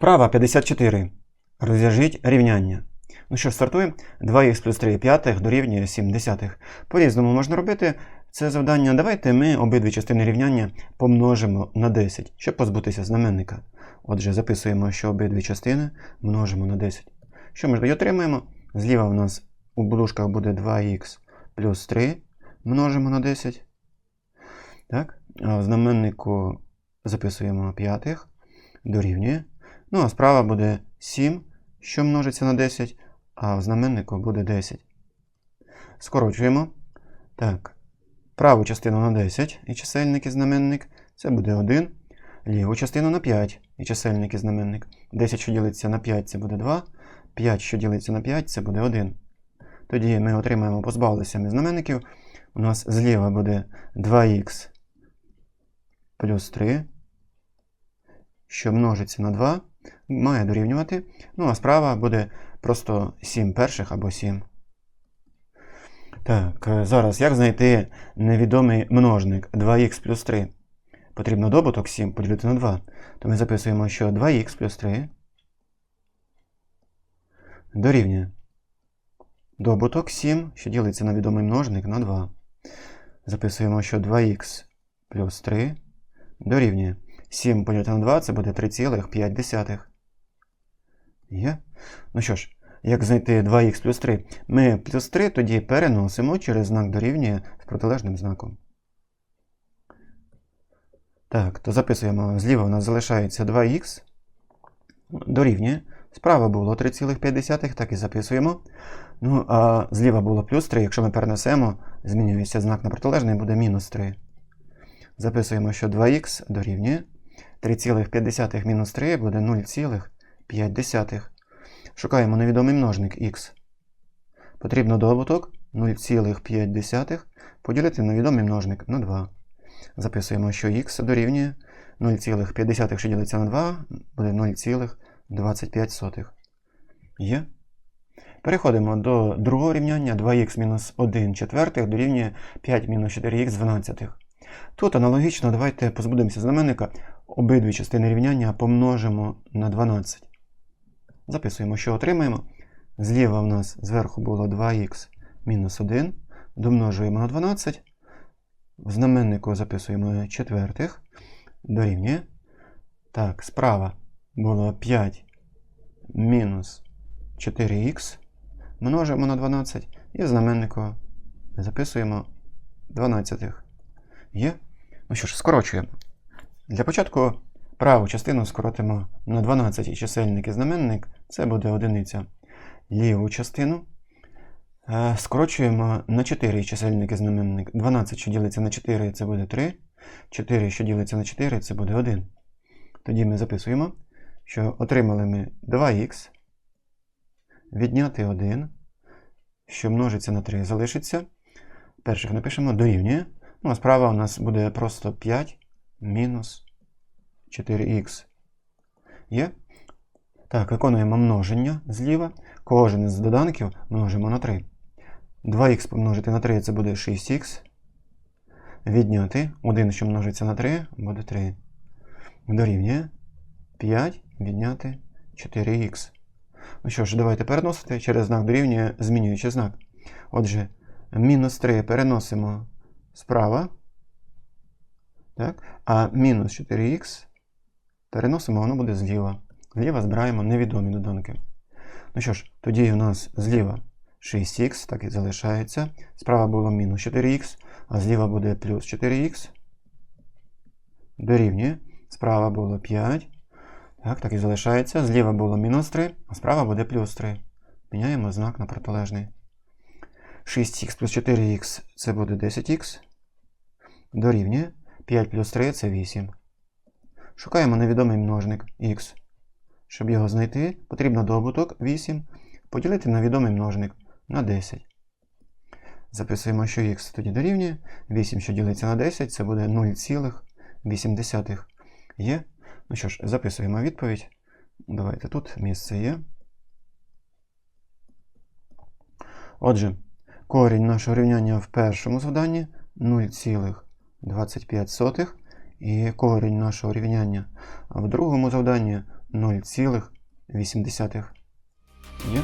Вправа 54. Розв'яжіть рівняння. Ну що, стартуємо. 2х плюс 3 п'ятих дорівнює 7 десятих. По-різному можна робити це завдання. Давайте ми обидві частини рівняння помножимо на 10, щоб позбутися знаменника. Отже, записуємо, що обидві частини множимо на 10. Що ми ж отримаємо? Зліва в нас у будушках буде 2х плюс 3 множимо на 10. Так? А в знаменнику записуємо п'ятих дорівнює. Ну, а справа буде 7, що множиться на 10, а в знаменнику буде 10. Скорочуємо. Так. Праву частину на 10 і чисельник і знаменник. Це буде 1. Ліву частину на 5 і чисельник і знаменник. 10, що ділиться на 5, це буде 2. 5, що ділиться на 5, це буде 1. Тоді ми отримаємо, позбавилися ми знаменників. У нас зліва буде 2х плюс 3, що множиться на 2, має дорівнювати. Ну, а справа буде просто 7 перших або 7. Так, е, зараз як знайти невідомий множник 2х плюс 3? Потрібно добуток 7 поділити на 2. То ми записуємо, що 2х плюс 3 дорівнює добуток 7, що ділиться на відомий множник на 2. Записуємо, що 2х плюс 3 дорівнює 7 поділити на 2 це буде 3,5. Є? Ну що ж, як знайти 2х плюс 3? Ми плюс 3 тоді переносимо через знак дорівнює з протилежним знаком. Так, то записуємо, зліва у нас залишається 2х. Дорівнює. Справа було 3,5, так і записуємо. Ну, а зліва було плюс 3. Якщо ми перенесемо, змінюється знак на протилежний, буде мінус 3. Записуємо, що 2х дорівнює 3,5 мінус 3 буде 0,5. Шукаємо невідомий множник х. Потрібно добуток 0,5 поділити на відомий множник на 2. Записуємо, що х дорівнює 0,5, що ділиться на 2, буде 0,25. Є. Переходимо до другого рівняння 2х мінус 1 четвертих дорівнює 5 мінус 4х 12. Тут аналогічно давайте позбудемося знаменника. Обидві частини рівняння помножимо на 12. Записуємо, що отримаємо. Зліва в нас зверху було 2х мінус 1. Домножуємо на 12. В знаменнику записуємо четвертих. Дорівнює. Так, справа було 5 мінус 4х. Множимо на 12. І в знаменнику записуємо 12. Є? Ну що ж, скорочуємо. Для початку праву частину скоротимо на 12 і чисельник і знаменник. Це буде одиниця. Ліву частину е, скорочуємо на 4 чисельник і знаменник. 12, що ділиться на 4, це буде 3. 4, що ділиться на 4, це буде 1. Тоді ми записуємо, що отримали ми 2х. Відняти 1, що множиться на 3, залишиться. Перших напишемо дорівнює. Ну, а справа у нас буде просто 5 мінус 4х. Є? Так, виконуємо множення зліва. Кожен із доданків множимо на 3. 2х помножити на 3 це буде 6х. Відняти 1, що множиться на 3, буде 3. Дорівнює 5 відняти 4х. Ну що ж, давайте переносити через знак дорівнює, змінюючи знак. Отже, мінус 3 переносимо справа. Так? А мінус 4х переносимо, воно буде зліва. Зліва збираємо невідомі доданки. Ну що ж, тоді у нас зліва 6х, так і залишається. Справа було мінус 4х, а зліва буде плюс 4х. Дорівнює. Справа було 5. Так, так і залишається. Зліва було мінус 3, а справа буде плюс 3. Міняємо знак на протилежний. 6х плюс 4х це буде 10х. Дорівнює. 5 плюс 3 це 8. Шукаємо невідомий множник х. Щоб його знайти, потрібно добуток 8 поділити на відомий множник на 10. Записуємо, що х тоді дорівнює. 8, що ділиться на 10, це буде 0,8. Є. Ну що ж, записуємо відповідь. Давайте тут місце є. Отже, корінь нашого рівняння в першому завданні 0,25. І корінь нашого рівняння в другому завданні 0,8. Є?